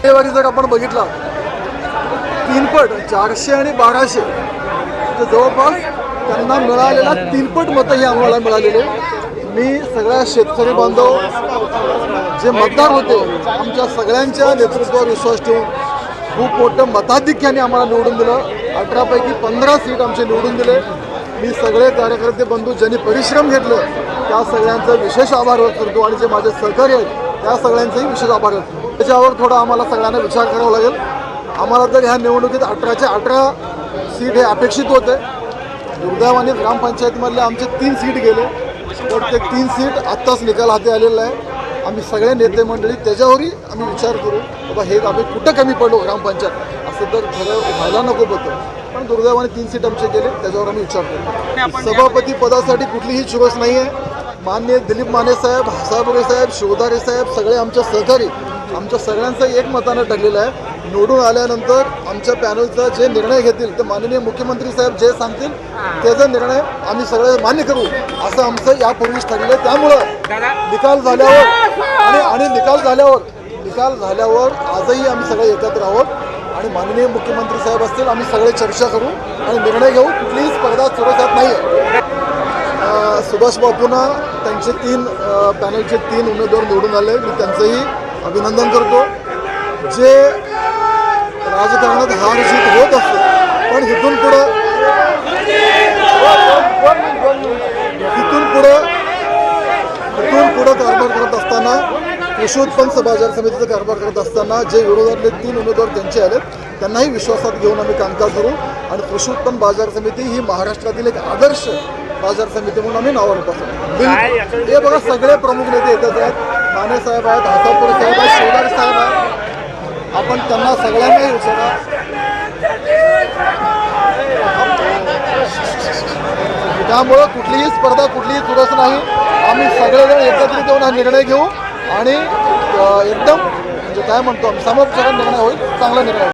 टक्केवारी जर आपण बघितला. तीनपट चारशे आणि बाराशे. तर जवळपास त्यांना मिळालेला तीनपट मतं ही आम्हाला मिळालेले. मी सगळ्या शेतकरी बांधव जे मतदार होते आमच्या सगळ्यांच्या नेतृत्वावर विश्वास ठेवून खूप मोठं मताधिक्याने आम्हाला निवडून दिलं. अठरापैकी पंधरा सीट आमचे निवडून दिले. मी सगळे कार्यकर्ते बंधू ज्यांनी परिश्रम घेतलं त्या सगळ्यांचा विशेष आभार व्यक्त करतो. आणि जे माझे सहकारी आहेत त्या सगळ्यांचाही विशेष आभार व्यक्त करतो. त्याच्यावर थोडा आम्हाला सगळ्यांना विचार करावा लागेल. आम्हाला तर ह्या निवडणुकीत अठराचे अठरा सीट हे अपेक्षित होते. दुर्दैवाने ग्रामपंचायतीमधले आमचे तीन सीट गेले. तर ते तीन सीट आत्ताच निकाल हाती आलेला आहे. आम्ही सगळे नेते मंडळी त्याच्यावरही आम्ही विचार करू बाबा हे आम्ही कुठं कमी पडलो ग्रामपंचायत? असं तर खरं व्हायला नको होतं पण दुर्दैवाने तीन सीट आमचे गेले त्याच्यावर आम्ही विचार करू. सभापती पदासाठी कुठलीही चुरस नाही आहे मान्य दिलीप माने साहेब हसाबुरे साहेब शिवधारे साहेब सगळे आमच्या सहकारी आमच्या सगळ्यांचं एक मतानं ठरलेलं आहे. निवडून आल्यानंतर आमच्या पॅनलचा जे निर्णय घेतील ते माननीय मुख्यमंत्री साहेब जे सांगतील त्याचा निर्णय आम्ही सगळे मान्य करू. असं आमचं यापूर्वीच ठरलेलं आहे. त्यामुळं निकाल झाल्यावर आणि आणि निकाल झाल्यावर निकाल झाल्यावर आजही आम्ही सगळे एकत्र आहोत आणि माननीय मुख्यमंत्री साहेब असतील आम्ही सगळे चर्चा करू आणि निर्णय घेऊ. कुठलीही स्पर्धा चुरसात नाही आहे सुभाष बापूंना त्यांचे तीन पॅनलचे तीन उमेदवार निवडून आले. मी त्यांचंही अभिनंदन करतो. जे राजकारणात हार जीत होत असतो पण इथून पुढं इथून पुढं इथून पुढं कारभार करत असताना कृषी उत्पन्न बाजार समितीचा कारभार करत असताना जे विरोधातले तीन उमेदवार त्यांचे आलेत त्यांनाही विश्वासात घेऊन आम्ही कामकाज करू. आणि कृषी उत्पन्न बाजार समिती ही महाराष्ट्रातील एक आदर्श बाजार समिती म्हणून आम्ही नावावर बसतो हे बघा सगळे प्रमुख नेते येतात आहेत. माने साहेब आहेत हासापूर साहेब आहेत शिवदार साहेब आहेत. आपण त्यांना सगळ्यांनाही विचारा. त्यामुळं कुठलीही स्पर्धा कुठलीही चुरस नाही. आम्ही सगळेजण एकत्रित येऊन हा निर्णय घेऊ आणि एकदम म्हणजे काय म्हणतो आम्ही समोपचार निर्णय होईल चांगला निर्णय